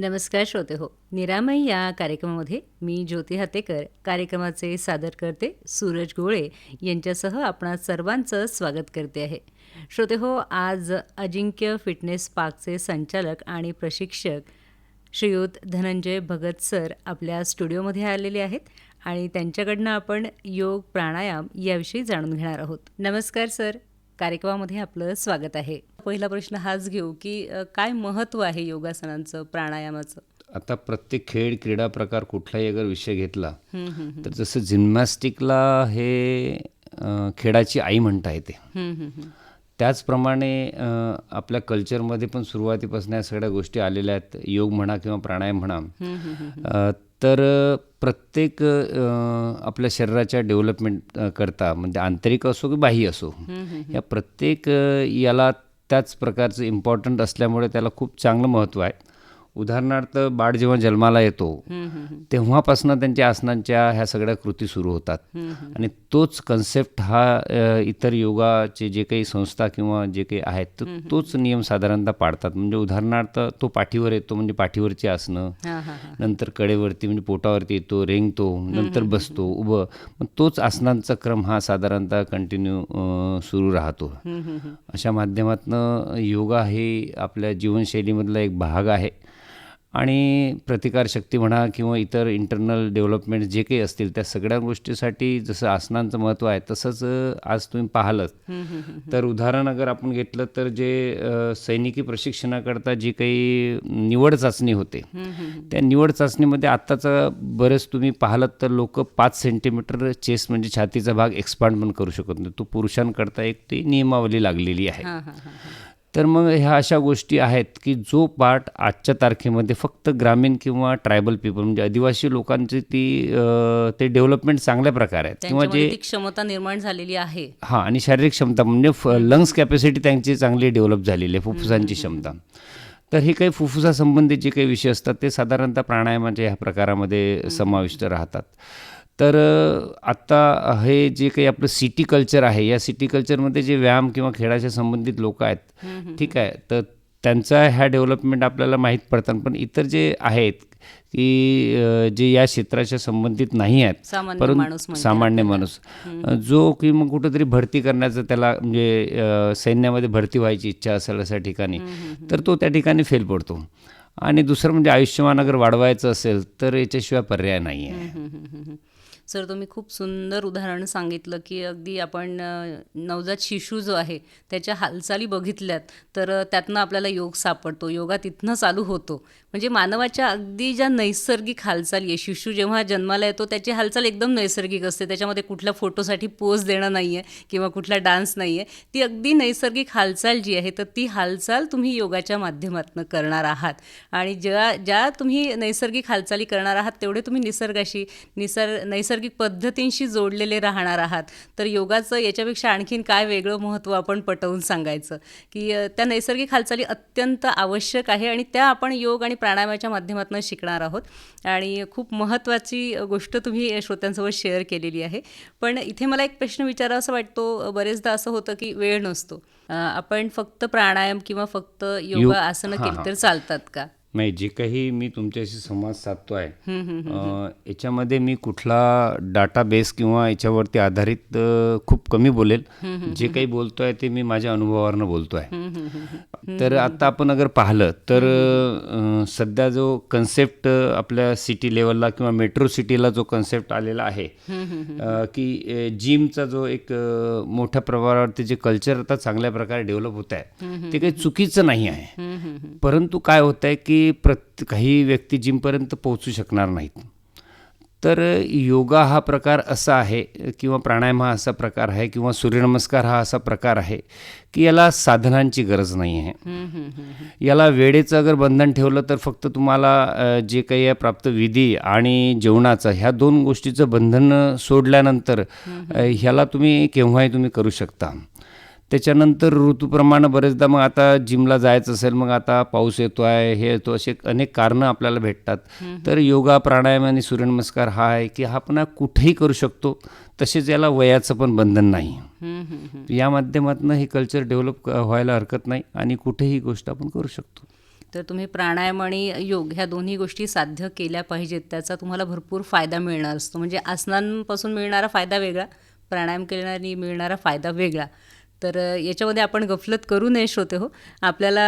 नमस्कार श्रोते हो. निरामय या कार्यक्रमामध्ये मी ज्योती हातेकर कार्यक्रमाचे सादरकर्ते सूरज गोळे यांच्यासह आपणा सर्वांचं स्वागत करते आहे. श्रोते हो आज अजिंक्य फिटनेस पार्कचे संचालक आणि प्रशिक्षक श्रीयुत धनंजय भगत सर आपल्या स्टुडिओमध्ये आलेले आहेत आणि त्यांच्याकडनं आपण योग प्राणायाम याविषयी जाणून घेणार आहोत. नमस्कार सर. कार्यक्रमामध्ये आपलं स्वागत आहे. पहिला प्रश्न हाच घेऊ की काय महत्त्व आहे योगासनांचं प्राणायामाचं? आता प्रत्येक खेळ क्रीडा प्रकार कुठलाही अगर विषय घेतला तर जसं जिम्नॅस्टिकला हे खेळाची आई म्हणता येते. त्याचप्रमाणे आपल्या कल्चरमध्ये पण सुरुवातीपासून या सगळ्या गोष्टी आलेल्या आहेत. योग म्हणा किंवा प्राणायाम म्हणा. तर प्रत्येक आपल्या शरीराच्या डेव्हलपमेंट करता म्हणजे आंतरिक असो की बाह्य असो या प्रत्येक याला त्याच प्रकारचं इम्पॉर्टंट असल्यामुळे त्याला खूप चांगलं महत्त्व आहे. उदाहरणार्थ बाळ जेव्हा जन्माला येतो तेव्हापासून त्यांच्या आसनांच्या ह्या सगळ्या कृती सुरू होतात. आणि तोच कन्सेप्ट हा इतर योगाचे जे काही संस्था किंवा जे काही आहेत तर तोच नियम साधारणतः पाळतात. म्हणजे उदाहरणार्थ तो पाठीवर येतो म्हणजे पाठीवरची आसनं. नंतर कडेवरती म्हणजे पोटावरती येतो रेंगतो नंतर बसतो उभं. मग तोच आसनांचा क्रम हा साधारणतः कंटिन्यू सुरू राहतो. अशा माध्यमातनं योगा हे आपल्या जीवनशैलीमधला एक भाग आहे. आणि प्रतिकारशक्ती म्हणा किंवा इतर इंटरनल डेव्हलपमेंट जे काही असतील त्या सगळ्या गोष्टीसाठी जसं आसनांचं महत्त्व आहे तसंच आज तुम्ही पाहिलं तर उदाहरण अगर आपण घेतलं तर जे सैनिकी प्रशिक्षणाकरता जी काही निवड चाचणी होते त्या निवड चाचणीमध्ये आत्ताचा बरेच तुम्ही पाहिलं तर लोक पाच सेंटीमीटर चेस्ट म्हणजे छातीचा भाग एक्सपांड पण करू शकत नाही तो पुरुषांकरता एक ती नियमावली लागलेली आहे. हां हां हां हां. तर मग ह्या अशा गोष्टी आहेत की जो पार्ट आजच्या तारखेमध्ये फक्त ग्रामीण किंवा ट्रायबल पीपल म्हणजे आदिवासी लोकांची ती ते डेव्हलपमेंट चांगल्या प्रकारे आहेत. किंवा जे क्षमता निर्माण झालेली आहे. हां आणि शारीरिक क्षमता म्हणजे लंग्स कॅपॅसिटी त्यांची चांगली डेव्हलप झालेली आहे फुफ्फुसांची क्षमता. तर हे काही फुफ्फुसासंबंधित जे काही विषय असतात ते साधारणतः प्राणायामाच्या ह्या प्रकारामध्ये समाविष्ट राहतात. तर आत्ता हे जे काही आपलं सिटी कल्चर आहे या सिटी कल्चरमध्ये जे व्यायाम किंवा खेळाच्या संबंधित लोक आहेत ठीक आहे. तर त्यांचा ह्या डेव्हलपमेंट आपल्याला माहीत पडतात. पण इतर जे आहेत की जे या क्षेत्राच्या संबंधित नाही आहेत परंतु सामान्य माणूस जो की मग कुठेतरी भरती करण्याचं त्याला म्हणजे सैन्यामध्ये भरती व्हायची इच्छा असेल अशा ठिकाणी तर तो त्या ठिकाणी फेल पडतो. आणि दुसरं म्हणजे आयुष्यमान अगर वाढवायचं असेल तर याच्याशिवाय पर्याय नाही आहे सर तुम्ही खूप सुंदर उदाहरण सांगितलं की अगदी आपण नवजात शिशू जो आहे त्याच्या हालचाली बघितल्यात तर त्यातनं आपल्याला योग सापडतो. योगा तिथनं चालू होतो. म्हणजे मानवाच्या अगदी ज्या नैसर्गिक हालचाली आहे शिशू जेव्हा जन्माला येतो त्याची हालचाल एकदम नैसर्गिक असते. त्याच्यामध्ये कुठल्या फोटोसाठी पोज देणं नाही आहे किंवा कुठला डान्स नाही आहे ती अगदी नैसर्गिक हालचाल जी आहे तर ती हालचाल तुम्ही योगाच्या माध्यमातून करणार आहात. आणि ज्या ज्या तुम्ही नैसर्गिक हालचाली करणार आहात तेवढे तुम्ही निसर्गाशी निसर्ग नैसर्गिक पद्धतींशी जोडलेले राहणार आहात. तर योगाचं याच्यापेक्षा आणखीन काय वेगळं महत्त्व आपण पटवून सांगायचं? की त्या नैसर्गिक हालचाली अत्यंत आवश्यक आहे आणि त्या आपण योग आणि प्राणायामाच्या माध्यमातून शिकणार आहोत. आणि खूप महत्त्वाची गोष्ट तुम्ही श्रोत्यांसोबत शेअर केलेली आहे. पण इथे मला एक प्रश्न विचारावा वाटतो बरेचदा असं होतं की वेळ नसतो. आपण फक्त प्राणायाम किंवा फक्त योगा आसनं केली तर चालतात का? नाही जे काही मी तुमच्याशी संवाद साधतो आहे याच्यामध्ये मी कुठला डाटा बेस किंवा याच्यावरती आधारित खूप कमी बोलेल जे काही बोलतो आहे ते मी माझ्या अनुभवावरनं बोलतो आहे तर आता आपण अगर पाहिलं तर सध्या जो कन्सेप्ट आपल्या सिटी लेवलला किंवा मेट्रो सिटीला जो कन्सेप्ट आलेला आहे की जिमचा जो एक मोठ्या प्रमाणावरती जे कल्चर आता चांगल्या प्रकारे डेव्हलप होत आहे ते काही चुकीचं नाही आहे परंतु काय होत आहे की प्रत काही व्यक्ती जिमपर्यंत पोहोचू शकणार नाहीत. तर योगा हा प्रकार असा आहे किंवा प्राणायाम हा असा प्रकार आहे किंवा सूर्यनमस्कार हा असा प्रकार आहे की याला साधनांची गरज नाही आहे. याला वेळेचं अगर बंधन ठेवलं तर फक्त तुम्हाला जे काही आहे प्राप्त विधी आणि जेवणाचं ह्या दोन गोष्टीचं बंधन सोडल्यानंतर ह्याला तुम्ही केव्हाही तुम्ही करू शकता. त्याच्यानंतर ऋतूप्रमाणे बरेचदा मग आता जिमला जायचं असेल मग आता पाऊस येतो आहे हे येतो असे अनेक कारणं आपल्याला भेटतात. तर योगा प्राणायाम आणि सूर्यनमस्कार हा आहे की हा आपण कुठेही करू शकतो तसेच याला वयाचं पण बंधन नाही. या माध्यमातून हे कल्चर डेव्हलप व्हायला हरकत नाही आणि कुठेही गोष्ट आपण करू शकतो. तर तुम्ही प्राणायाम आणि योग ह्या दोन्ही गोष्टी साध्य केल्या पाहिजेत त्याचा तुम्हाला भरपूर फायदा मिळणार असतो. म्हणजे आसनांपासून मिळणारा फायदा वेगळा प्राणायाम केल्याने मिळणारा फायदा वेगळा. तर याच्यामध्ये आपण गफलत करू नये श्रोते हो. आपल्याला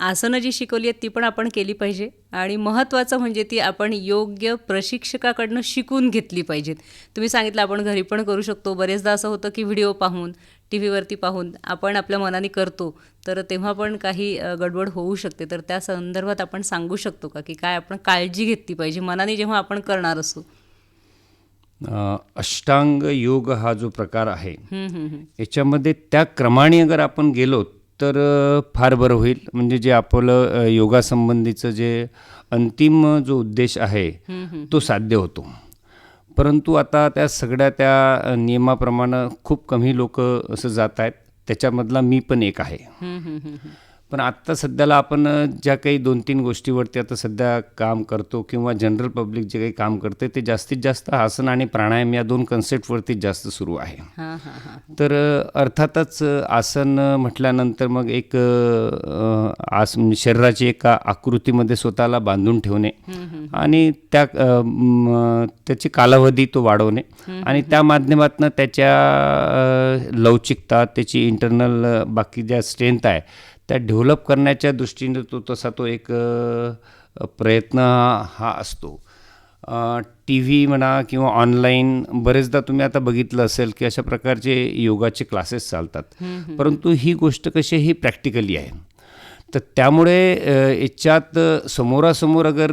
आसनं जी शिकवली आहेत ती पण आपण केली पाहिजे. आणि महत्त्वाचं म्हणजे ती आपण योग्य प्रशिक्षकाकडनं शिकून घेतली पाहिजेत. तुम्ही सांगितलं आपण घरी पण करू शकतो. बरेचदा असं होतं की व्हिडिओ पाहून टी व्हीवरती पाहून आपण आपल्या मनाने करतो. तर तेव्हा पण काही गडबड होऊ शकते. तर त्या संदर्भात आपण सांगू शकतो का? की काय आपण काळजी घेतली पाहिजे? मनाने जेव्हा आपण करणार असू. अष्टांग योग हा जो प्रकार आहे. याच्यामध्ये त्या क्रमाने अगर आपण गेलो तर फार बरं होईल. म्हणजे जे आपलं योगासंबंधीचं जे अंतिम जो उद्देश आहे तो साध्य होतो. परंतु आता त्या सगळ्या त्या नियमाप्रमाणे खूप कमी लोक असं जात आहेत. त्याच्यामधला मी पण एक आहे. पण आत्ता सध्याला आपण ज्या काही दोन तीन गोष्टीवरती आता सध्या काम करतो किंवा जनरल पब्लिक जे काही काम करते ते जास्तीत जास्त आसन आणि प्राणायाम या दोन कन्सेप्टवरती जास्त सुरू आहे. हां हां हां तर अर्थातच आसन म्हटल्यानंतर मग एक आस म्हणजे शरीराची एका आकृतीमध्ये स्वतःला बांधून ठेवणे आणि त्या त्याची कालावधी तो वाढवणे आणि त्या माध्यमातून त्याच्या लवचिकता त्याची इंटरनल बाकी ज्या स्ट्रेंथ आहे त्या डेव्हलप करण्याच्या दृष्टीने तो तसा तो एक प्रयत्न हा असतो. टी व्ही म्हणा किंवा ऑनलाईन बरेचदा तुम्ही आता बघितलं असेल की अशा प्रकारचे योगाचे क्लासेस चालतात. परंतु ही गोष्ट कशी ही प्रॅक्टिकली आहे. तर त्यामुळे याच्यात समोरासमोर अगर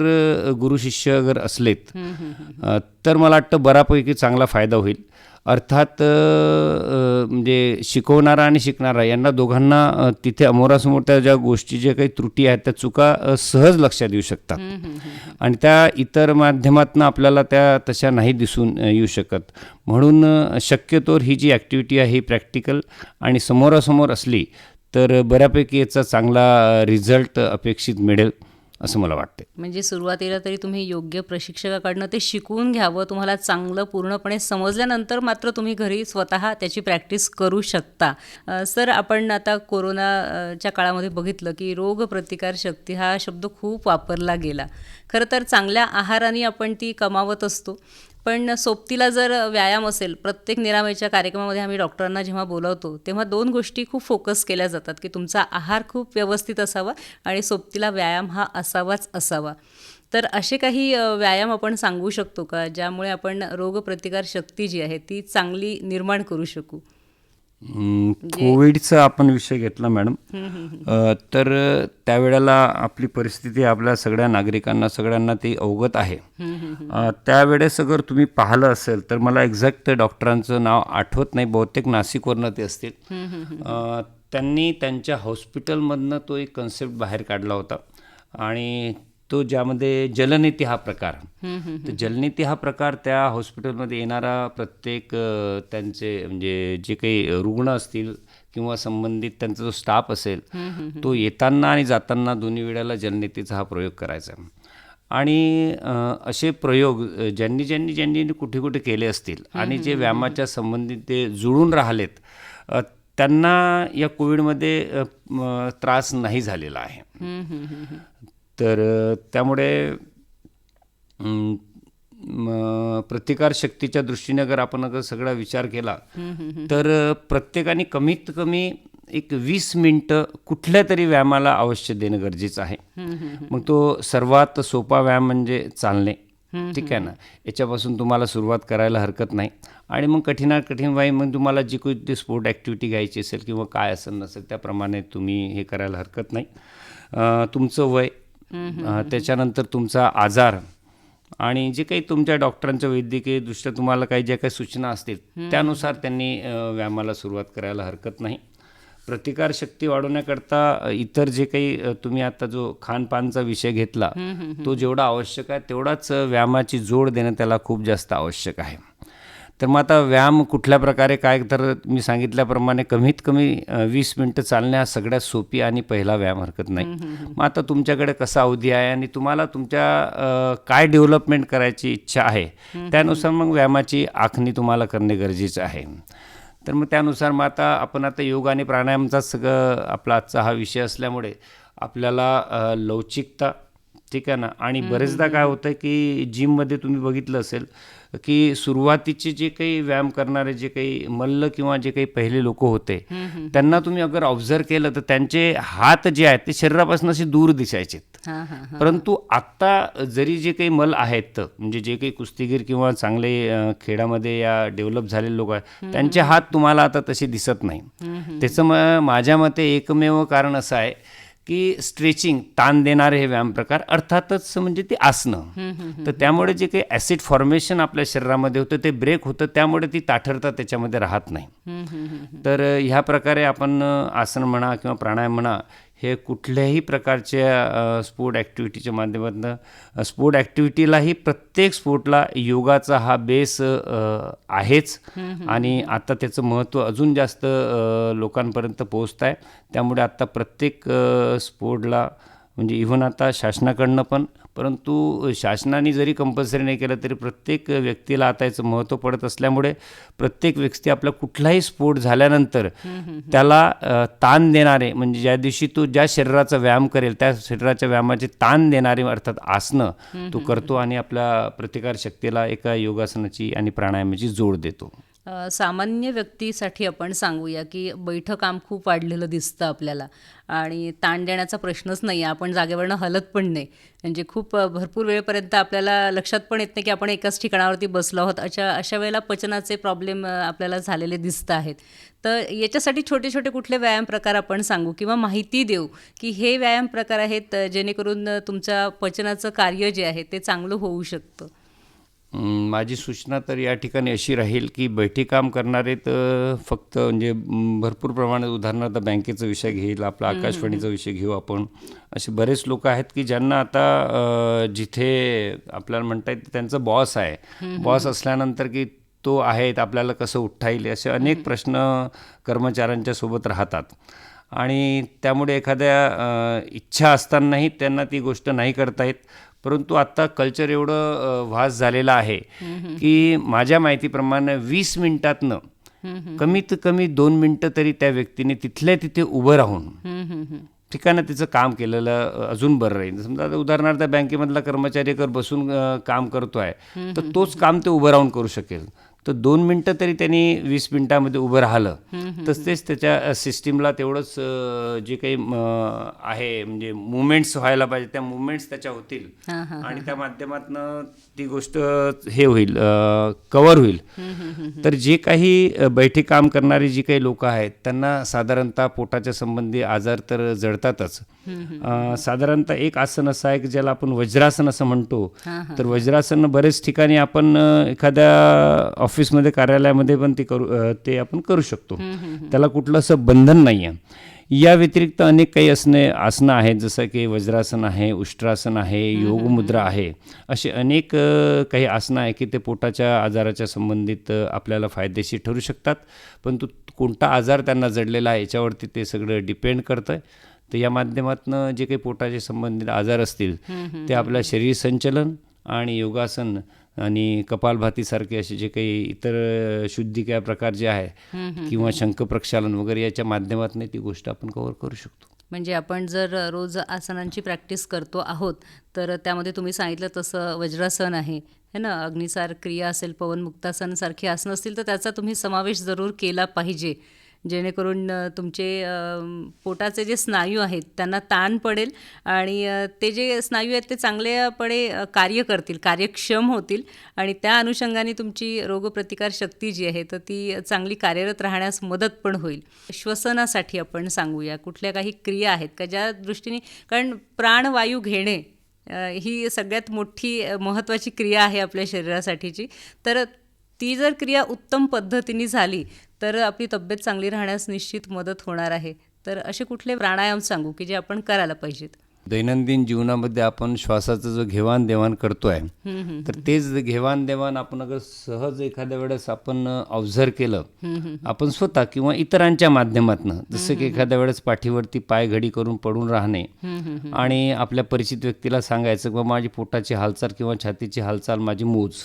गुरु शिष्य अगर असलेत तर मला वाटतं बऱ्यापैकी चांगला फायदा होईल. अर्थात म्हणजे शिकवणारा आणि शिकणारा यांना दोघांना तिथे अमोरासमोर त्या ज्या गोष्टी ज्या काही त्रुटी आहेत त्या चुका सहज लक्षात येऊ शकतात. आणि त्या इतर माध्यमातून आपल्याला त्या तशा नाही दिसून येऊ शकत. म्हणून अ, शक्यतोवर ही जी ॲक्टिव्हिटी आहे ही प्रॅक्टिकल आणि समोरासमोर असली तर बऱ्यापैकी याचा चांगला रिझल्ट अपेक्षित मिळेल. असं मला वाटते म्हणजे सुरुवातीला तरी तुम्ही योग्य प्रशिक्षकाकडनं ते शिकून घ्यावं तुम्हाला चांगलं पूर्णपणे समजल्यानंतर मात्र तुम्ही घरी स्वतः त्याची प्रॅक्टिस करू शकता. सर आपण आता कोरोनाच्या काळामध्ये बघितलं की रोगप्रतिकारशक्ती हा शब्द खूप वापरला गेला. खरं तर चांगल्या आहाराने आपण ती कमावत असतो. पण सोबतीला जर व्यायाम असेल प्रत्येक निरामयच्या कार्यक्रमामध्ये आम्ही डॉक्टरांना जेव्हा बोलवतो तेव्हा दोन गोष्टी खूप फोकस केल्या जातात की तुमचा आहार खूप व्यवस्थित असावा आणि सोबतीला व्यायाम हा असावाच असावा. तर असे काही व्यायाम आपण सांगू शकतो का ज्यामुळे आपण रोगप्रतिकार शक्ती जी आहे ती चांगली निर्माण करू शकू? कोविडचा आपण विषय घेतला मॅडम. तर त्यावेळेला आपली परिस्थिती आपल्या सगळ्या नागरिकांना सगळ्यांना ती अवगत आहे. त्यावेळेस अगर तुम्ही पाहिलं असेल तर मला एक्झॅक्ट डॉक्टरांचं नाव आठवत नाही. बहुतेक नाशिकवरनं ते असतील. त्यांनी त्यांच्या हॉस्पिटलमधनं तो एक कन्सेप्ट बाहेर काढला होता. आणि तो ज्यामध्ये जलनेती हा प्रकार. तर जलनेती हा प्रकार त्या हॉस्पिटलमध्ये येणारा प्रत्येक त्यांचे म्हणजे जे काही रुग्ण असतील किंवा संबंधित त्यांचा जो स्टाफ असेल तो येताना आणि जाताना दोन्ही वेळेला जलनेतीचा हा प्रयोग करायचा. आणि असे प्रयोग ज्यांनी ज्यांनी ज्यांनी कुठे कुठे केले असतील आणि जे व्यायामाच्या संबंधित ते जुळून राहिलेत त्यांना या कोविडमध्ये त्रास नाही झालेला आहे. तर त्यामुळे प्रतिकारशक्तीच्या दृष्टीने अगर आपण अगर सगळा विचार केला तर प्रत्येकाने कमीत कमी एक वीस मिनटं कुठल्या तरी व्यायामाला अवश्य देणं गरजेचं आहे. मग तो सर्वात सोपा व्यायाम म्हणजे चालणे. ठीक आहे ना? याच्यापासून तुम्हाला सुरुवात करायला हरकत नाही. आणि मग कठीणात कठीण व्यायाम मग तुम्हाला जी कोणती स्पोर्ट ॲक्टिव्हिटी घ्यायची असेल किंवा काय असेल नसेल त्याप्रमाणे तुम्ही हे करायला हरकत नाही. तुमचं वय त्याच्यानंतर तुमचा आजार आणि जे काही तुमच्या डॉक्टरांच्या वैद्यकीय दृष्ट्या तुम्हाला काही ज्या काही सूचना असतील त्यानुसार त्यांनी व्यायामाला सुरुवात करायला हरकत नाही. प्रतिकारशक्ती वाढवण्याकरता इतर जे काही तुम्ही आता जो खानपानचा विषय घेतला तो जेवढा आवश्यक आहे तेवढाच व्यायामाची जोड देणं त्याला खूप जास्त आवश्यक आहे. तर मग आता व्यायाम कुठल्या प्रकारे काय तर मी सांगितल्याप्रमाणे कमीत कमी वीस मिनटं चालणे हा सगळ्यात सोपी आणि पहिला व्यायाम हरकत नाही. मग आता तुमच्याकडे कसा अवधी आहे आणि तुम्हाला तुमच्या काय डेव्हलपमेंट करायची इच्छा आहे? त्यानुसार मग व्यायामाची आखणी तुम्हाला करणे गरजेचं आहे. तर मग त्यानुसार मग आता आपण आता योग आणि प्राणायामचा सगळं आपला आजचा हा विषय असल्यामुळे आपल्याला लवचिकता ठीक आहे ना? आणि बरेचदा काय होतं की जिममध्ये तुम्ही बघितलं असेल की सुरुवातीचे जे काही व्यायाम करणारे जे काही मल्ल किंवा जे काही पहिले लोक होते त्यांना तुम्ही अगर ऑब्झर्व केलं तर त्यांचे हात जे आहेत ते शरीरापासून असे दूर दिसायचेत. हां परंतु आत्ता जरी जे काही मल आहेत म्हणजे जे काही कुस्तीगीर किंवा चांगले खेळामध्ये या डेव्हलप झालेले लोक आहेत त्यांचे हात तुम्हाला आता तसे दिसत नाही. त्याचं माझ्या मते एकमेव कारण असं आहे की स्ट्रेचिंग ताण देणारे हे व्यायाम प्रकार अर्थातच म्हणजे ते आसनं. तर त्यामुळे जे काही ॲसिड फॉर्मेशन आपल्या शरीरामध्ये होतं ते ब्रेक होतं त्यामुळे ती ताठरता त्याच्यामध्ये राहत नाही. तर ह्या प्रकारे आपण आसन म्हणा किंवा प्राणायाम म्हणा हे कुठल्याही प्रकारच्या स्पोर्ट ॲक्टिव्हिटीच्या माध्यमातून स्पोर्ट ॲक्टिव्हिटीलाही प्रत्येक स्पोर्टला योगाचा हा बेस आहेच. आणि आता त्याचं महत्त्व अजून जास्त लोकांपर्यंत पोहोचत आहे त्यामुळे आता प्रत्येक स्पोर्टला म्हणजे इव्हन आता शासनाकडनं पण परंतु शासनाने जरी कंपल्सरी नाही केलं तरी प्रत्येक व्यक्तीला आता याचं महत्त्व पडत असल्यामुळे प्रत्येक व्यक्ती आपला कुठलाही स्पोर्ट झाल्यानंतर त्याला ताण देणारे म्हणजे ज्या दिवशी तो ज्या शरीराचा व्यायाम करेल त्या शरीराच्या व्यायामाचे ताण देणारे अर्थात आसनं तो करतो आणि आपल्या प्रतिकार शक्तीला एका योगासनाची आणि प्राणायामाची जोड देतो. सामान्य व्यक्तीसाठी आपण सांगूया की बैठं काम खूप वाढलेलं दिसतं आपल्याला. आणि ताण देण्याचा प्रश्नच नाही आहे आपण जागेवरनं हलत पण नाही. म्हणजे खूप भरपूर वेळेपर्यंत आपल्याला लक्षात पण येत नाही की आपण एकाच ठिकाणावरती बसलो आहोत. अशा अशा वेळेला पचनाचे प्रॉब्लेम आपल्याला झालेले दिसत आहेत. तर याच्यासाठी छोटे छोटे कुठले व्यायाम प्रकार आपण सांगू किंवा माहिती देऊ की हे व्यायाम प्रकार आहेत जेणेकरून तुमच्या पचनाचं कार्य जे आहे ते चांगलं होऊ शकतं. माझी सूचना तर या ठिकाणी अशी राहील की बैठी काम करणारे तर फक्त म्हणजे भरपूर प्रमाणात उदाहरणार्थ बँकेचा विषय घेईल आपला आकाशवाणीचा विषय घेऊ आपण. असे बरेच लोक आहेत की ज्यांना आता जिथे आपल्याला म्हणता येईल त्यांचं बॉस आहे. बॉस असल्यानंतर की तो आहे आपल्याला कसं उठता येईल असे अनेक प्रश्न कर्मचाऱ्यांच्या सोबत राहतात. आणि त्यामुळे एखाद्या इच्छा असतानाही त्यांना ती गोष्ट नाही करता येत. परंतु आत्ता कल्चर एवढं अ, व्हास्ट झालेलं आहे की माझ्या माहितीप्रमाणे वीस मिनिटातनं कमीत कमी दोन मिनटं तरी त्या व्यक्तीने तिथल्या तिथे उभं राहून ठिकाणं तिचं काम केलेलं अजून बरं राहील. समजा उदाहरणार्थ बँकेमधला कर्मचारी जर बसून काम करतो आहे तर तोच काम ते उभं राहून करू शकेल. तर दोन मिनटं तरी त्यांनी वीस मिनिटामध्ये उभं राहिलं. तसतेच त्याच्या सिस्टीमला तेवढंच जे काही आहे म्हणजे मुवमेंट्स व्हायला पाहिजे त्या मुवमेंट्स त्याच्या होतील. आणि त्या माध्यमातनं ती गोष्ट हे होईल कवर होईल. तर जे काही बैठी काम करणारी जी काही लोक आहेत त्यांना साधारणतः पोटाच्या संबंधी आजार तर जडतातच. साधारणतः एक आसन असं आहे की ज्याला आपण वज्रासन असं म्हणतो. तर वज्रासन बरेच ठिकाणी आपण एखाद्या ऑफिसमध्ये कार्यालयामध्ये पण ते करू ते आपण करू शकतो. त्याला कुठलं असं बंधन नाही आहे या व्यतिरिक्त अनेक काही असणे आसनं आहेत जसं की वज्रासन आहे उष्ट्रासन आहे योगमुद्रा आहे. असे अनेक काही आसनं आहे की ते पोटाच्या आजाराच्या संबंधित आपल्याला फायदेशीर ठरू शकतात. परंतु कोणता आजार त्यांना जडलेला आहे याच्यावरती ते सगळं डिपेंड करतं आहे तर या माध्यमातून जे काही पोटाचे संबंधित आजार असतील ते आपल्या शरीर संचलन आणि योगासन आणि कपालभातीसारखे असे जे काही इतर अ, शुद्धिक्रिया प्रकार जे आहे किंवा शंख प्रक्षालन वगैरे याच्या माध्यमातून ती गोष्ट आपण कव्हर करू शकतो. म्हणजे आपण जर रोज आसनांची प्रॅक्टिस करतो आहोत तर त्यामध्ये तुम्ही सांगितलं तसं वज्रासन आहे है ना? अग्निसार क्रिया असेल पवनमुक्तासनसारखी आसनं असतील तर त्याचा तुम्ही समावेश जरूर केला पाहिजे. जेणेकरून तुमचे पोटाचे जे स्नायू आहेत त्यांना ताण पडेल आणि ते जे स्नायू आहेत ते चांगल्यापणे कार्य करतील कार्यक्षम होतील आणि त्या अनुषंगाने तुमची रोगप्रतिकार शक्ती जी आहे तर ती चांगली कार्यरत राहण्यास मदत पण होईल. श्वसनासाठी आपण सांगूया कुठल्या काही क्रिया आहेत का ज्या दृष्टीने कारण प्राणवायू घेणे ही सगळ्यात मोठी महत्त्वाची क्रिया आहे आपल्या शरीरासाठीची. तर ती जर क्रिया उत्तम पद्धतीने झाली तर आपली तब्येत चांगली राहण्यास निश्चित मदत होणार आहे. तर असे कुठले प्राणायाम सांगू की जे आपण करायला पाहिजेत? दैनंदिन जीवनामध्ये आपण श्वासाचं जो घेवाण देवाण करतो आहे तर तेच घेवाण देवाण आपण अगर सहज एखाद्या वेळेस आपण ऑब्झर्व केलं आपण स्वतः किंवा इतरांच्या माध्यमातनं जसं की एखाद्या वेळेस पाठीवरती पाय घडी करून पडून राहणे आणि आपल्या परिचित व्यक्तीला सांगायचं किंवा माझी पोटाची हालचाल किंवा छातीची हालचाल माझी मोज.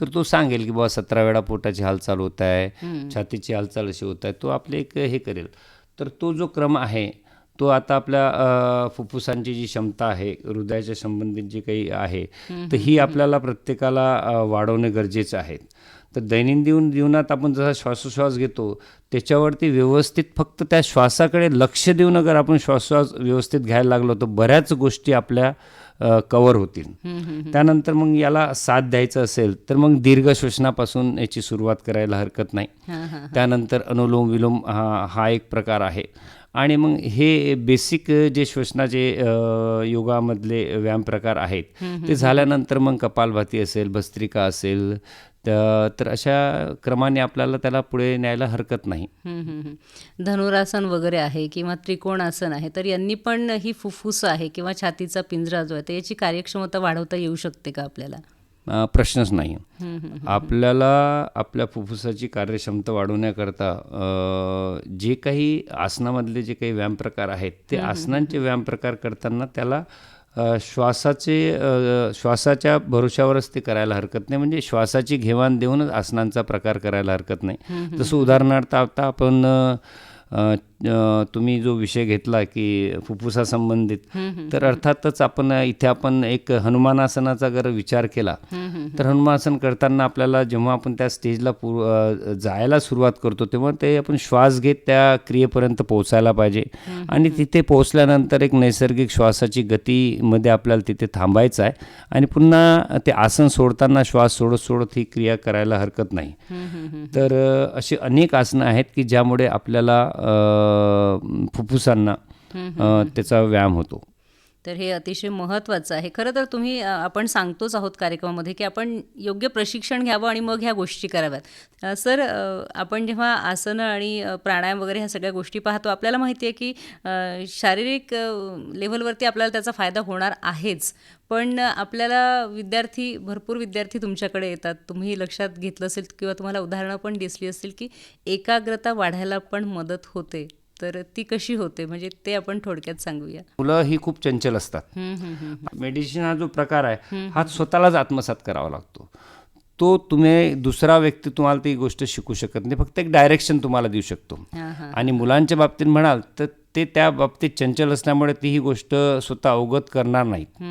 तर तो सांगेल की बाबा सतरा वेळा पोटाची हालचाल होत आहे छातीची हालचाल अशी होत आहे. तो आपले एक हे करेल. तर तो जो क्रम आहे तो आता आपल्या फुफ्फुसांची जी क्षमता आहे हृदयाच्या संबंधित जी काही आहे तर ही आपल्याला प्रत्येकाला वाढवणे गरजेचं आहे. तर दैनंदिन जीवनात आपण जसा श्वासोश्वास घेतो त्याच्यावरती व्यवस्थित फक्त त्या श्वासाकडे लक्ष देऊन अगर आपण श्वासोश्वास व्यवस्थित घ्यायला लागलो तर बऱ्याच गोष्टी आपल्या कवर होतील. त्यानंतर मग याला साथ द्यायचं असेल तर मग दीर्घ श्वसनापासून याची सुरुवात करायला हरकत नाही. त्यानंतर अनुलोम विलोम हा हा एक प्रकार आहे. आणि मग हे बेसिक जे श्वसनाचे योगामधले व्यायाम प्रकार आहेत ते झाल्यानंतर मग कपालभाती असेल भस्त्रिका असेल तर अशा क्रमाने आपल्याला त्याला पुढे न्यायला हरकत नाही. धनुरासन वगैरे आहे किंवा त्रिकोणासन आहे तर यांनी पण ही फुफ्फुस आहे किंवा छातीचा पिंजरा जो आहे तर याची कार्यक्षमता वाढवता येऊ शकते का आपल्याला? प्रश्नच नाही. आपल्याला आपल्या फुफ्फुसाची कार्यक्षमता वाढवण्याकरता जे काही आसनामधले जे काही व्यायाम प्रकार आहेत ते आसनांचे व्यायाम प्रकार करताना त्याला श्वासाचे श्वासाच्या भरोशावरच ते करायला हरकत नाही. म्हणजे श्वासाची घेवाण देऊनच आसनांचा प्रकार करायला हरकत नाही. जसं उदाहरणार्थ आता आपण तुम्ही जो विषय घेतला की फुफ्फुसासंबंधित तर अर्थातच आपण इथे आपण एक हनुमानासनाचा जर विचार केला तर हनुमानासन करताना आपल्याला जेव्हा आपण त्या स्टेजला जायला सुरुवात करतो तेव्हा ते आपण श्वास घेत त्या क्रियेपर्यंत पोहोचायला पाहिजे. आणि तिथे पोहोचल्यानंतर एक नैसर्गिक श्वासाची गतीमध्ये आपल्याला तिथे थांबायचं आहे आणि पुन्हा ते आसन सोडताना श्वास सोडत सोडत ही क्रिया करायला हरकत नाही. तर अशी अनेक आसनं आहेत की ज्यामुळे आपल्याला फुफ्फुसांना त्याचा व्यायाम होतो. तर हे अतिशय महत्त्वाचं आहे. खरं तर तुम्ही आपण सांगतोच आहोत कार्यक्रमामध्ये की आपण योग्य प्रशिक्षण घ्यावं आणि मग ह्या गोष्टी कराव्यात. सर आपण जेव्हा आसनं आणि प्राणायाम वगैरे ह्या सगळ्या गोष्टी पाहतो आपल्याला माहिती आहे की शारीरिक अ, लेव्हलवरती आपल्याला त्याचा फायदा होणार आहेच. पण आपल्याला विद्यार्थी भरपूर विद्यार्थी तुमच्याकडे येतात. तुम्ही लक्षात घेतलं असेल किंवा तुम्हाला उदाहरणं पण दिसली असतील की एकाग्रता वाढायला पण मदत होते. तर ती कशी होते? म्हणजे ते आपण थोडक्यात सांगूया. मुलं ही खूप चंचल असतात. मेडिसिन हा जो प्रकार आहे हा स्वतःलाच आत्मसात करावा लागतो. तो तुम्ही दुसरा व्यक्ती तुम्हाला ती गोष्ट शिकू शकत नाही फक्त एक डायरेक्शन तुम्हाला देऊ शकतो. आणि मुलांच्या बाबतीत म्हणाल तर ते त्या बाबतीत चंचल असल्यामुळे ती ही गोष्ट स्वतः अवगत करणार नाहीत.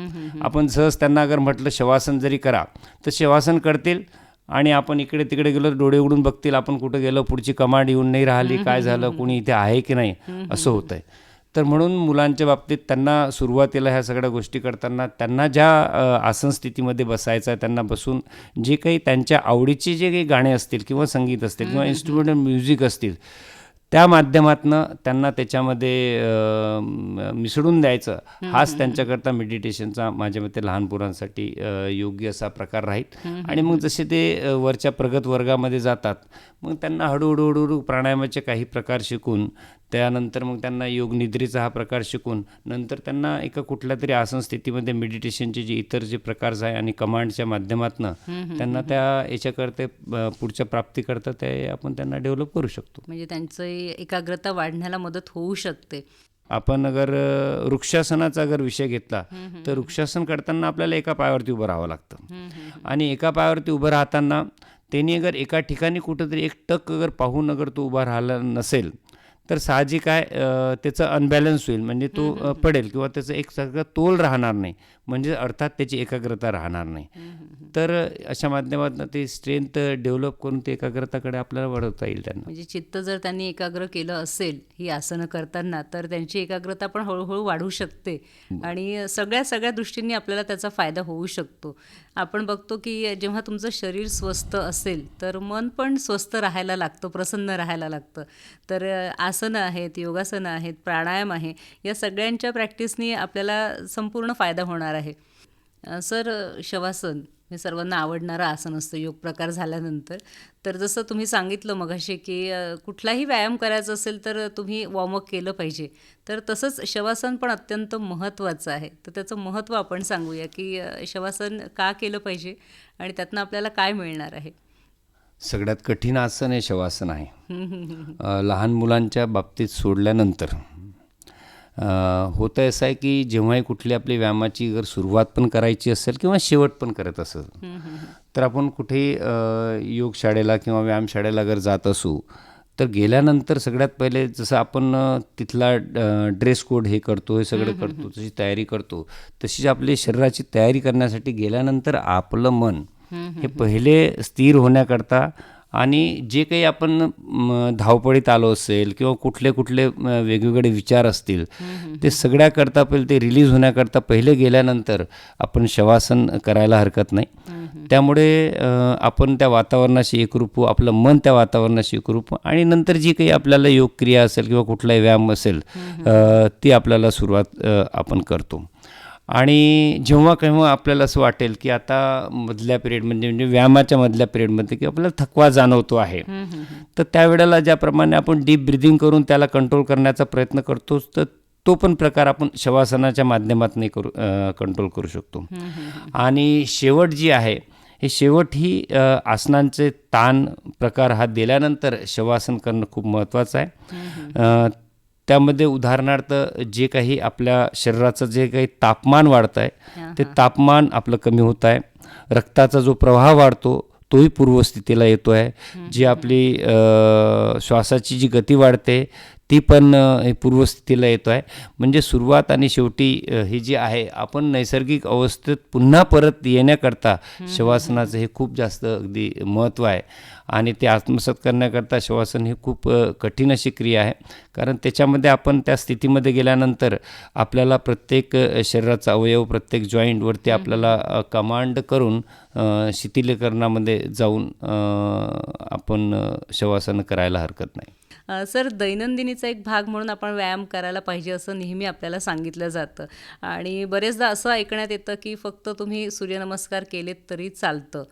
आपण सहज त्यांना अगर म्हटलं शवासन जरी करा तर शवासन करतील आणि आपण इकडे तिकडे गेलो तर डोळे उघडून बघतील आपण कुठं गेलो पुढची कमांड येऊन नाही राहिली काय झालं कोणी इथे आहे की नाही असं होतं आहे तर म्हणून मुलांच्या बाबतीत त्यांना सुरुवातीला ह्या सगळ्या गोष्टी करताना त्यांना ज्या आसन स्थितीमध्ये बसायचं आहे त्यांना बसून जे काही त्यांच्या आवडीचे जे काही गाणे असतील किंवा संगीत असतील किंवा इन्स्ट्रुमेंटल म्युझिक असतील त्या माध्यमातनं त्यांना त्याच्यामध्ये मिसळून द्यायचं. हाच त्यांच्याकरता मेडिटेशनचा माझ्या मते लहान पोरांसाठी योग्य असा प्रकार राहील. आणि मग जसे ते वरच्या प्रगत वर्गामध्ये जातात मग त्यांना हळूहळू हळूहळू प्राणायामाचे काही प्रकार शिकून त्यानंतर मग त्यांना योग निद्रेचा हा प्रकार शिकून नंतर त्यांना एका कुठल्या तरी आसन स्थितीमध्ये मेडिटेशनचे जे इतर जे प्रकार आहे आणि कमांडच्या माध्यमातनं त्यांना त्या याच्याकरते पुढच्या प्राप्तीकरता ते आपण त्यांना डेव्हलप करू शकतो. म्हणजे त्यांचं एकाग्रता वाढण्याला मदत होऊ शकते. आपण अगर वृक्षासनाचा अगर विषय घेतला तर वृक्षासन करताना आपल्याला एका पायावरती उभं राहावं लागतं. आणि एका पायावरती उभं राहताना त्यांनी अगर एका ठिकाणी कुठंतरी एक टक अगर पाहून अगर तो उभा राहिला नसेल तर साहजिक आहे त्याचं अनबॅलन्स होईल. म्हणजे तो पडेल किंवा त्याचं एक सगळं तोल राहणार नाही. म्हणजे अर्थात त्याची एकाग्रता राहणार नाही. तर अशा माध्यमातून ते स्ट्रेंथ डेव्हलप करून ते एकाग्रताकडे आपल्याला वाढवता येईल त्यांना. म्हणजे चित्त जर त्यांनी एकाग्र केलं असेल ही आसनं करताना तर त्यांची एकाग्रता पण हळूहळू वाढू शकते. आणि सगळ्या सगळ्या दृष्टींनी आपल्याला त्याचा फायदा होऊ शकतो. आपण बघतो की जेव्हा तुमचं शरीर स्वस्थ असेल तर मन पण स्वस्थ राहायला लागतं प्रसन्न राहायला लागतं. तर आसनं आहेत योगासनं आहेत प्राणायाम आहे या सगळ्यांच्या प्रॅक्टिसनी आपल्याला संपूर्ण फायदा होणार आहे. सर शवासन हे सर्वांना आवडणारं आसन असतं योग प्रकार झाल्यानंतर. तर जसं तुम्ही सांगितलं मगाशी की कुठलाही व्यायाम करायचा असेल तर तुम्ही वॉर्मअप केलं पाहिजे. तर तसंच शवासन पण अत्यंत महत्त्वाचं आहे. तर त्याचं महत्त्व आपण सांगूया की शवासन का केलं पाहिजे आणि त्यातनं आपल्याला काय मिळणार आहे? सगळ्यात कठीण आसन हे शवासन आहे. लहान मुलांच्या बाबतीत सोडल्यानंतर होतं असं आहे की जेव्हाही कुठली आपली व्यायामाची जर सुरुवात पण करायची असेल किंवा शेवट पण करत असेल तर आपण कुठेही योग योगशाळेला किंवा व्यायामशाळेला जर जात असू तर गेल्यानंतर सगळ्यात पहिले जसं आपण तिथला ड्रेस कोड हे करतो हे सगळं करतो तशी तयारी करतो तशीच आपली शरीराची तयारी करण्यासाठी गेल्यानंतर आपलं मन हे पहिले स्थिर होण्याकरता आणि जे काही आपण धावपळीत आलो असेल किंवा कुठले कुठले वेगवेगळे विचार असतील ते सगळ्याकरता पहिले ते रिलीज होण्याकरता पहिले गेल्यानंतर आपण शवासन करायला हरकत नाही. त्यामुळे आपण त्या वातावरणाशी एकरूप आपलं मन त्या वातावरणाशी एकरूप आणि नंतर जी काही आपल्याला योगक्रिया असेल किंवा कुठलाही व्यायाम असेल ती आपल्याला सुरुवात आपण करतो. आणि जेव्हा केव्हा आपल्याला असं वाटेल की आता मधल्या पिरियड म्हणजे म्हणजे व्यायामाच्या मधल्या पिरियडमध्ये की आपल्याला थकवा जाणवतो आहे तर त्यावेळेला ज्याप्रमाणे आपण डीप ब्रिदिंग करून त्याला कंट्रोल करण्याचा प्रयत्न करतोच तर तो पण प्रकार आपण शवासनाच्या माध्यमातून करू कंट्रोल करू शकतो. आणि शेवट जी आहे हे शेवट ही आसनांचे ताण प्रकार हा दिल्यानंतर शवासन करणं खूप महत्त्वाचं आहे. त्यामध्ये उदाहरणार्थ जे काही आपल्या शरीराचं जे काही तापमान वाढतं आहे ते तापमान आपलं कमी होत आहे रक्ताचा जो प्रवाह वाढतो तोही पूर्वस्थितीला येतो आहे जी आपली श्वासाची जी गती वाढते ती पण हे पूर्वस्थितीला येतो आहे म्हणजे सुरुवात आणि शेवटी ही जी आहे आपण नैसर्गिक अवस्थेत पुन्हा परत येण्याकरता शवासनाचं हे खूप जास्त अगदी महत्त्व आहे. आणि ते आत्मसात करण्याकरता शवासन ही खूप कठीण अशी क्रिया आहे. कारण त्याच्यामध्ये आपण त्या स्थितीमध्ये गेल्यानंतर आपल्याला प्रत्येक शरीराचा अवयव प्रत्येक जॉईंटवरती आपल्याला कमांड करून शिथिलीकरणामध्ये जाऊन आपण शवासन करायला हरकत नाही. सर दैनंदिनीचा एक भाग म्हणून आपण व्यायाम करायला पाहिजे असं नेहमी आपल्याला सांगितलं जातं. आणि बरेचदा असं ऐकण्यात येतं की फक्त तुम्ही सूर्यनमस्कार केलेत तरी चालतं.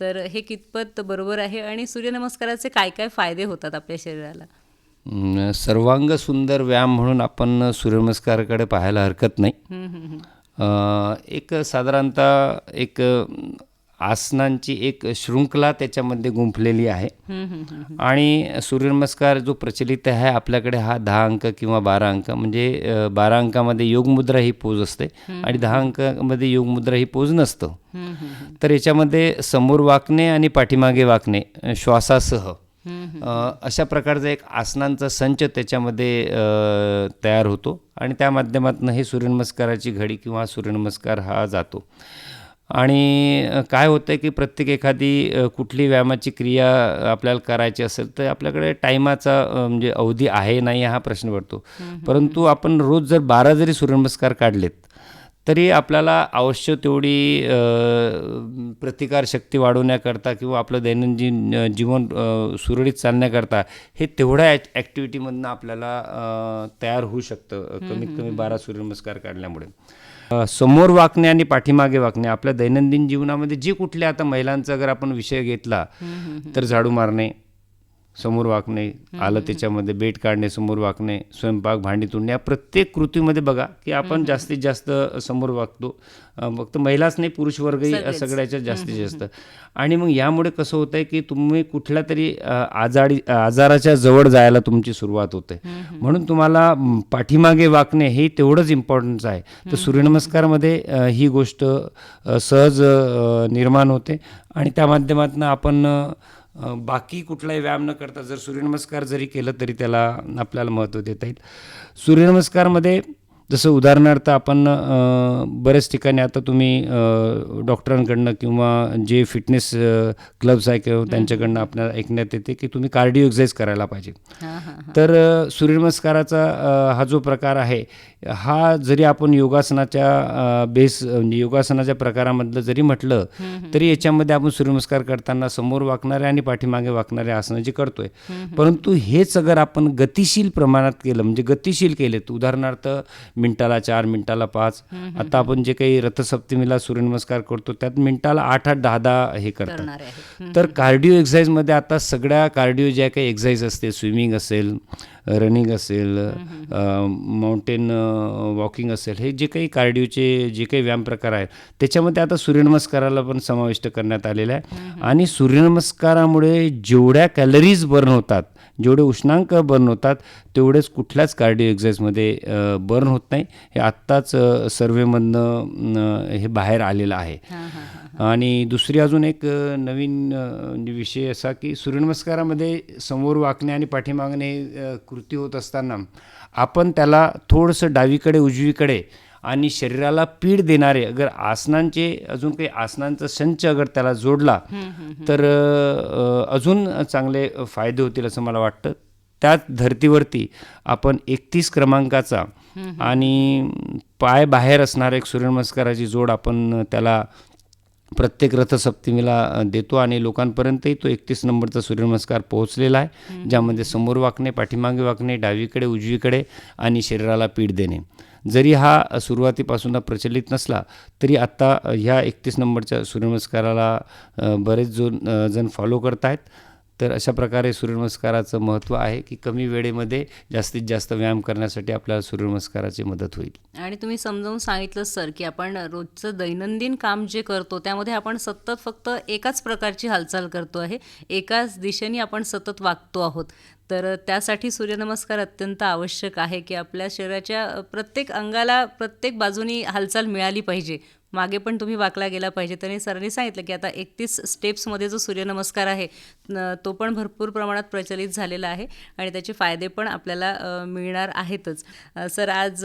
तर हे कितपत बरोबर आहे आणि सूर्यनमस्काराचे काय काय फायदे होतात आपल्या शरीराला? सर्वांग सुंदर व्यायाम म्हणून आपण सूर्यनमस्काराकडे पाहायला हरकत नाही. एक साधारणतः एक आसनांची एक शृंखला त्याच्यामध्ये गुंफलेली आहे. आणि सूर्यनमस्कार जो प्रचलित आहे आपल्याकडे हा दहा अंक किंवा बारा अंक म्हणजे बारा अंकामध्ये योगमुद्रा ही पोज असते आणि दहा अंकामध्ये योगमुद्रा ही पोज नसतं. तर याच्यामध्ये समोर वाकणे आणि पाठीमागे वाकणे श्वासासह अशा प्रकारचा एक आसनांचा संच त्याच्यामध्ये तयार होतो आणि त्या माध्यमातून हे सूर्यनमस्काराची घडी किंवा सूर्यनमस्कार हा जातो. आणि काय होतं आहे की प्रत्येक एखादी कुठली व्यायामाची क्रिया आपल्याला करायची असेल तर आपल्याकडे टायमाचा म्हणजे अवधी आहे नाही हा प्रश्न पडतो. परंतु आपण रोज जर बारा जरी सूर्यनमस्कार काढलेत तरी आपल्याला आवश्यक तेवढी प्रतिकारशक्ती वाढवण्याकरता किंवा आपलं दैनंदिन जीवन सुरळीत चालण्याकरता हे तेवढ्या ॲक् ॲक्टिव्हिटीमधनं आपल्याला तयार होऊ शकतं कमीत कमी बारा सूर्यनमस्कार काढल्यामुळे. समोर वाकणे आणि पाठीमागे वाकणे आपल्या दैनंदिन जीवनामध्ये जे कुठले आता महिलांचा अगर आपण विषय घेतला तर झाडू मारणे समोर वाकणे आलं त्याच्यामध्ये बेट काढणे समोर वाकणे स्वयंपाक भांडी तुडणे या प्रत्येक कृतीमध्ये बघा की आपण जास्तीत जास्त समोर वागतो. फक्त महिलाच नाही पुरुष वर्गही. सगळ्याच्या जास्तीत जास्त. आणि मग यामुळे कसं होतं आहे की तुम्ही कुठल्या तरी आजारी आजाराच्या जवळ जायला तुमची सुरुवात होते. म्हणून तुम्हाला पाठीमागे वाकणे हे तेवढंच इम्पॉर्टन्स आहे. तर सूर्यनमस्कारमध्ये ही गोष्ट सहज निर्माण होते. आणि त्या माध्यमातून आपण बाकी कुठलाही व्यायाम न करता जर सूर्यनमस्कार जरी केलं तरी त्याला आपल्याला महत्त्व देता येईल. सूर्यनमस्कारमध्ये जसं उदाहरणार्थ आपण बऱ्याच ठिकाणी आता तुम्ही डॉक्टरांकडनं किंवा जे फिटनेस क्लब्स आहे किंवा त्यांच्याकडनं आपल्याला ऐकण्यात येते की तुम्ही कार्डिओ एक्सरसाइज करायला पाहिजे. तर सूर्यनमस्काराचा हा जो प्रकार आहे हा जरी आपण योगासनाच्या बेस म्हणजे योगासनाच्या प्रकारामधलं जरी म्हटलं तरी याच्यामध्ये आपण सूर्यनमस्कार करताना समोर वाकणारे आणि पाठीमागे वाकणारे आसनं जे करतोय. परंतु हेच अगर आपण गतिशील प्रमाणात केलं म्हणजे गतिशील केले तर उदाहरणार्थ मिनिटाला चार मिनिटाला पाच आता आपण जे काही रथसप्तमीला सूर्यनमस्कार करतो त्यात मिनिटाला आठ आठ दहा दहा हे करतात. तर कार्डिओ एक्झरसाइजमध्ये आता सगळ्या कार्डिओ ज्या काही एक्झरसाइज असते स्विमिंग असेल रनिंग असेल माउंटेन वॉकिंग असेल हे जे काही कार्डिओचे जे काही व्यायाम प्रकार आहेत त्याच्यामध्ये आता सूर्यनमस्काराला पण समाविष्ट करण्यात आलेला आहे. आणि सूर्यनमस्कारामुळे जेवढ्या कॅलरीज बर्न होतात जेवढे उष्णांक बर्न होतात तेवढेच कुठल्याच कार्डिओ एक्झरसाइजमध्ये बर्न होत नाही. हे आत्ताच सर्वेमधनं हे बाहेर आलेलं आहे. आणि दुसरी अजून एक नवीन म्हणजे विषय असा की सूर्यनमस्कारामध्ये समोर वाकणे आणि पाठीमागणे कृती होत असताना आपण त्याला थोडंसं डावीकडे उजवीकडे आणि शरीराला पीड देणारे अगर आसनांचे अजून काही आसनांचा संच अगर त्याला जोडला तर अजून चांगले फायदे होतील असं मला वाटतं. त्याच धर्तीवरती आपण एकतीस क्रमांकाचा आणि पाय बाहेर असणारा एक सूर्यनमस्काराची जोड आपण त्याला प्रत्येक रथसप्तमीला देतो आणि लोकांपर्यंतही तो एकतीस नंबरचा सूर्यनमस्कार पोहोचलेला आहे ज्यामध्ये समोर वाकणे पाठीमागे वाकणे डावीकडे उजवीकडे आणि शरीराला पीठ देणे. जरी हा सुरुवातीपासून प्रचलित नसला तरी आत्ता ह्या एकतीस नंबरच्या सूर्यनमस्काराला बरेच जो जण फॉलो करत आहेत तर अशा प्रकारे सूर्यनमस्काराचं महत्त्व आहे की कमी वेळेमध्ये जास्तीत जास्त व्यायाम करण्यासाठी आपल्याला सूर्यनमस्काराची मदत होईल. आणि तुम्ही समजावून सांगितलं सर की आपण रोजचं दैनंदिन काम जे करतो त्यामध्ये आपण सतत फक्त एकाच प्रकारची हालचाल करतो आहे. एकाच दिशेने आपण सतत वागतो आहोत. तर त्यासाठी सूर्यनमस्कार अत्यंत आवश्यक आहे की आपल्या शरीराच्या प्रत्येक अंगाला प्रत्येक बाजूनी हालचाल मिळाली पाहिजे. मागे पण तुम्ही वाकला गेला पाहिजे. तरी सरांनी सांगितलं की आता एकतीस स्टेप्समध्ये जो सूर्यनमस्कार आहे तो पण भरपूर प्रमाणात प्रचलित झालेला आहे आणि त्याचे फायदे पण आपल्याला मिळणार आहेतच. सर आज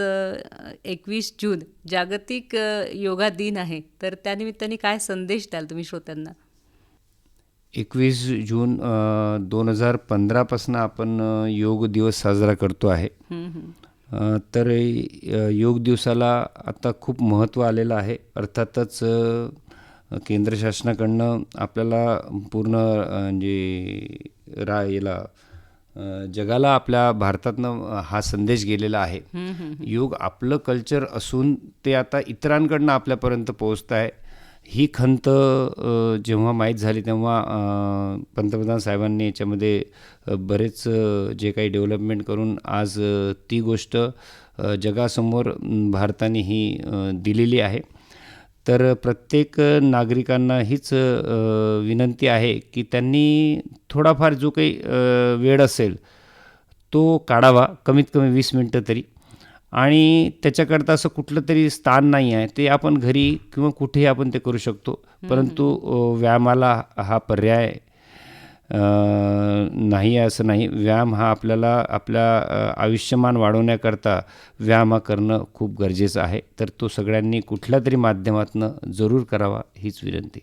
एकवीस जून जागतिक योगा दिन आहे. तर त्यानिमित्ताने काय संदेश द्याल तुम्ही श्रोत्यांना? एकवीस जून दोन हजार पंधरापासून आपण योग दिवस साजरा करतो आहे. तर योग दिवसाला आता खूप महत्त्व आलेलं आहे. अर्थातच केंद्र शासनाकडनं आपल्याला पूर्ण म्हणजे रा याला जगाला आपल्या भारतातनं हा संदेश गेलेला आहे. योग आपलं कल्चर असून ते आता इतरांकडनं आपल्यापर्यंत पोहोचत आहे. ही खंत जेव्हा माहीत झाली तेव्हा पंतप्रधान साहेबांनी याच्यामध्ये बरेच जे काही डेव्हलपमेंट करून आज ती गोष्ट जगासमोर भारताने ही दिलेली आहे. तर प्रत्येक नागरिकांना हीच विनंती आहे की त्यांनी थोडाफार जो काही वेळ असेल तो काढावा. कमीत कमी वीस मिनटं तरी. आणि त्याच्याकरता असं कुठलं तरी स्थान नाही आहे. ते आपण घरी किंवा कुठेही आपण ते करू शकतो. परंतु व्यायामाला हा पर्याय नाही आहे असं नाही. व्यायाम हा आपल्याला आपल्या आयुष्यमान वाढवण्याकरता व्यायाम हा करणं खूप गरजेचं आहे. तर तो सगळ्यांनी कुठल्या तरी माध्यमातून जरूर करावा हीच विनंती.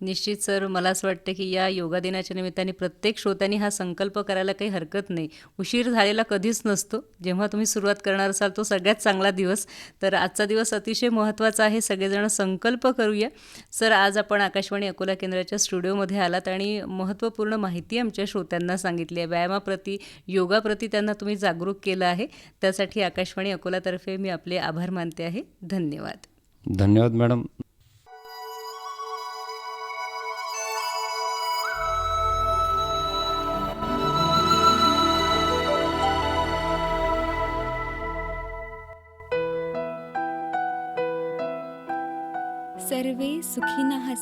निश्चित सर मला असं वाटतं की या योगा दिनाच्या निमित्ताने प्रत्येक श्रोत्यांनी हा संकल्प करायला काही हरकत नाही. उशीर झालेला कधीच नसतो. जेव्हा तुम्ही सुरुवात करणार असाल तो सगळ्यात चांगला दिवस. तर आजचा दिवस अतिशय महत्त्वाचा आहे. सगळेजण संकल्प करूया. सर आज आपण आकाशवाणी अकोला केंद्राच्या स्टुडिओमध्ये आलात आणि महत्त्वपूर्ण माहिती आमच्या श्रोत्यांना सांगितली आहे. व्यायामाप्रती योगाप्रती त्यांना तुम्ही जागरूक केलं आहे. त्यासाठी आकाशवाणी अकोलातर्फे मी आपले आभार मानते आहे. धन्यवाद. धन्यवाद मॅडम.